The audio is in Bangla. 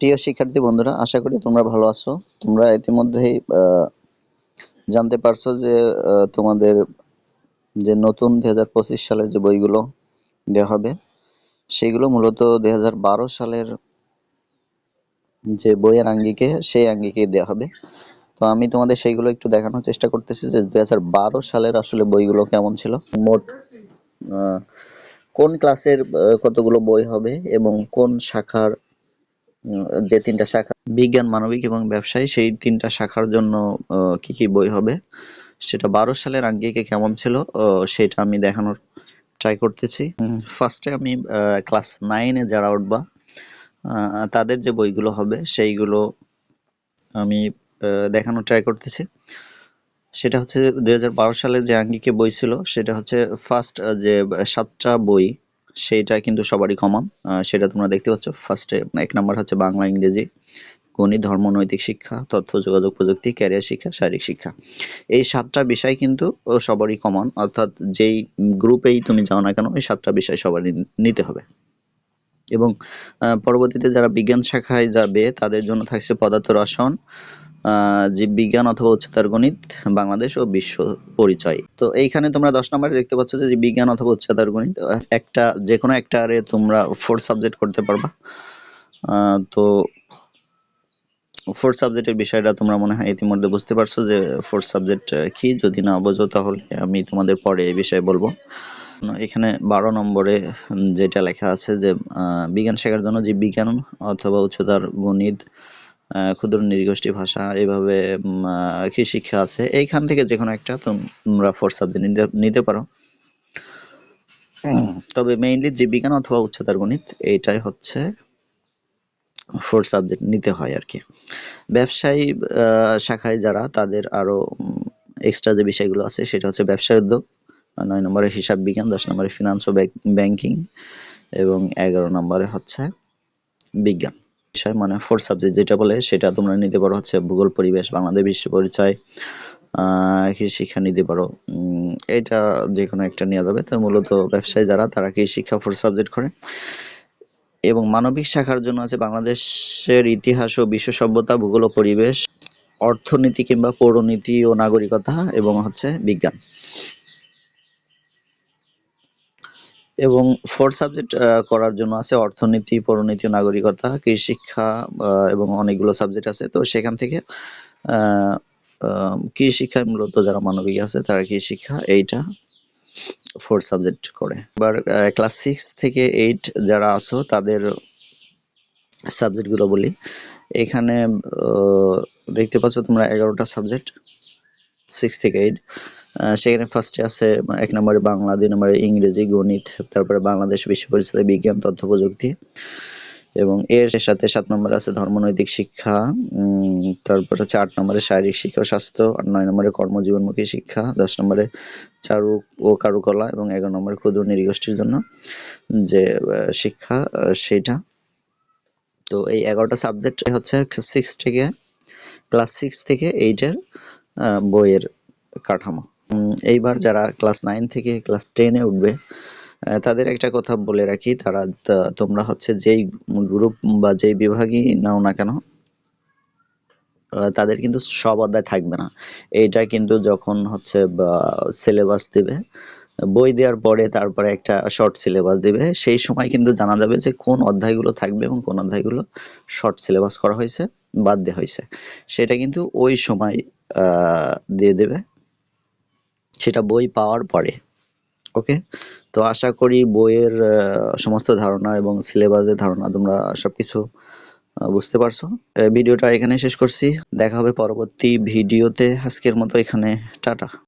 প্রিয় শিক্ষার্থী বন্ধুরা, আশা করি তোমরা ভালো আছো। তোমরা ইতিমধ্যেই জানতে পারছ যে তোমাদের যে নতুন দুই হাজার পঁচিশ সালের যে বইগুলো দেওয়া হবে, সেগুলো মূলত দুই হাজার বারো সালের যে বইয়ের আঙ্গিকে, সেই আঙ্গিকে দেওয়া হবে। তো আমি তোমাদের সেইগুলো একটু দেখানোর চেষ্টা করতেছি যে দুই হাজার বারো সালের আসলে বইগুলো কেমন ছিল। মোট কোন ক্লাসের কতগুলো বই হবে এবং কোন শাখার যে তিনটা শাখা বিজ্ঞান মানবিক এবং ব্যবসায়ী সেই তিনটা শাখার জন্য কি কি বই হবে? সেটা বারো সালের আঙ্গিকে কেমন ছিল? সেটা আমি দেখানোর ট্রাই করতেছি। ফার্স্টে আমি ক্লাস নাইনে যারা উঠবা তাদের যে বইগুলো হবে সেইগুলো আমি দেখানোর ট্রাই করতেছি। সেটা হচ্ছে দু হাজার বারো সালে যে আঙ্গিকে বই ছিল সেটা হচ্ছে ফার্স্ট যে সাতটা বই সেইটা কিন্তু সবারই কমন সেটা তোমরা দেখতে পাচ্ছ। ফার্স্টে এক নাম্বার হচ্ছে বাংলা, ইংরেজি, গণিত, ধর্ম, নৈতিক শিক্ষা, তথ্য, যোগাযোগ, প্রযুক্তি ক্যারিয়ার শিক্ষা, শারীরিক শিক্ষা। এই সাতটা বিষয় কিন্তু সবারই কমন অর্থাৎ যেই গ্রুপেই তুমি যাও না কেন, এই সাতটা বিষয় সবারই নিতে হবে। এবং পরবর্তীতে যারা বিজ্ঞান শাখায় যাবে, তাদের জন্য থাকছে পদার্থ রসায়ন। জীববিজ্ঞান অথবা উচ্চতর গণিত, বাংলাদেশ ও বিশ্ব পরিচয়। তো এইখানে তোমরা দশ নম্বরে দেখতে পাচ্ছ যে বিজ্ঞান অথবা উচ্চতর গণিত, একটা যে কোনো একটা আরে তোমরা ফোর সাবজেক্ট করতে পারবা। তো ফোর্থ সাবজেক্টের বিষয়টা তোমরা মনে হয় ইতিমধ্যে বুঝতে পারছ যে ফোর্থ সাবজেক্ট কি? যদি না বোঝো তাহলে আমি তোমাদের পরে এই বিষয়ে বলব। এখানে বারো নম্বরে যেটা লেখা আছে যে বিজ্ঞান শেখার জন্য যে বিজ্ঞান অথবা উচ্চতার গণিত ক্ষুদ্র নৃগোষ্ঠী ভাষা কি শিক্ষা আছে। এইখান থেকে যে কোনো একটা তোমরা ফোর্থ সাবজেক্ট নিতে নিতে পারো। তবে মেইনলি জীববিজ্ঞান অথবা উচ্চতর গণিত এইটাই হচ্ছে ফোর্থ সাবজেক্ট নিতে হয় আর কি। ব্যবসায়ী শাখায় যারা তাদের আরও এক্সট্রা যে বিষয়গুলো আছে সেটা হচ্ছে ব্যবসায় উদ্যোগ নয় নম্বরে হিসাব বিজ্ঞান দশ নম্বরে ফিনান্স ও ব্যাংকিং এবং এগারো নম্বরে হচ্ছে বিজ্ঞান। বিষয় মানে ফোর সাবজেক্ট যেটা বলে সেটা তোমরা নিতে পারো হচ্ছে ভূগোল, পরিবেশ, বাংলাদেশ বিশ্ব পরিচয়। আহ, কৃষি শিক্ষা নিতে পারো। এটা যে কোনো একটা নেওয়া যাবে। তো মূলত ব্যবসায়ী যারা, তারা কৃষি শিক্ষা ফোর্থ সাবজেক্ট করে। এবং মানবিক শাখার জন্য আছে বাংলাদেশের ইতিহাস ও বিশ্ব সভ্যতা, ভূগোল ও পরিবেশ, অর্থনীতি কিংবা পৌরনীতি ও নাগরিকতা এবং হচ্ছে বিজ্ঞান। এবং ফোর্থ সাবজেক্ট করার জন্য আছে অর্থনীতি পৌরনীতি নাগরিকতা কৃষি শিক্ষা এবং অনেকগুলো সাবজেক্ট আছে। তো সেখান থেকে আহ, আহ, কৃষি শিক্ষায় মূলত যারা মানবিক আছে তারা কৃষি শিক্ষা এইটা ফোর্থ সাবজেক্ট করে। এবার ক্লাস সিক্স থেকে এইট যারা আছো তাদের সাবজেক্টগুলো বলি। এখানে দেখতে পাচ্ছ তোমরা এগারোটা সাবজেক্ট সিক্স থেকে এইট সেখানে ফার্স্টে আছে এক নম্বরে বাংলা, দুই নম্বরে ইংরেজি, গণিত, তারপরে বাংলাদেশ বিশ্ব পরিচয় বিজ্ঞান, তথ্য, প্রযুক্তি এবং এর সাথে সাত নম্বরে আছে ধর্মনৈতিক শিক্ষা তারপর হচ্ছে আট নম্বরে শারীরিক শিক্ষা ও স্বাস্থ্য, আর নয় নম্বরে কর্মজীবনমুখী শিক্ষা, দশ নম্বরে চারু ও কারুকলা এবং এগারো নম্বরে ক্ষুদ্র নৃগোষ্ঠীর জন্য যে শিক্ষা সেইটা তো এই এগারোটা সাবজেক্ট হচ্ছে সিক্স থেকে ক্লাস সিক্স থেকে এইটের বইয়ের কাঠামো। এইবার যারা ক্লাস নাইন থেকে ক্লাস টেনে উঠবে তাদের একটা কথা বলে রাখি, তারা তোমরা হচ্ছে যেই গ্রুপ বা যেই বিভাগই নাও না কেন তাদের কিন্তু সব অধ্যায় থাকবে না। এইটা কিন্তু যখন হচ্ছে সিলেবাস দিবে, বই দেওয়ার পরে তারপরে একটা শর্ট সিলেবাস দিবে, সেই সময় কিন্তু জানা যাবে যে কোন অধ্যায়গুলো থাকবে এবং কোন অধ্যায়গুলো শর্ট সিলেবাস করা হয়েছে, বাদ দেওয়া হয়েছে। সেটা কিন্তু ওই সময় দিয়ে দেবে। সেটা বই পাওয়ার পরে। ওকে? তো আশা করি বইয়ের সমস্ত ধারণা এবং সিলেবাসের ধারণা তোমরা সবকিছু কিছু বুঝতে পারছ। ভিডিওটা এখানে শেষ করছি। দেখা হবে পরবর্তী ভিডিওতে। আজকের মতো এখানে। টাটা।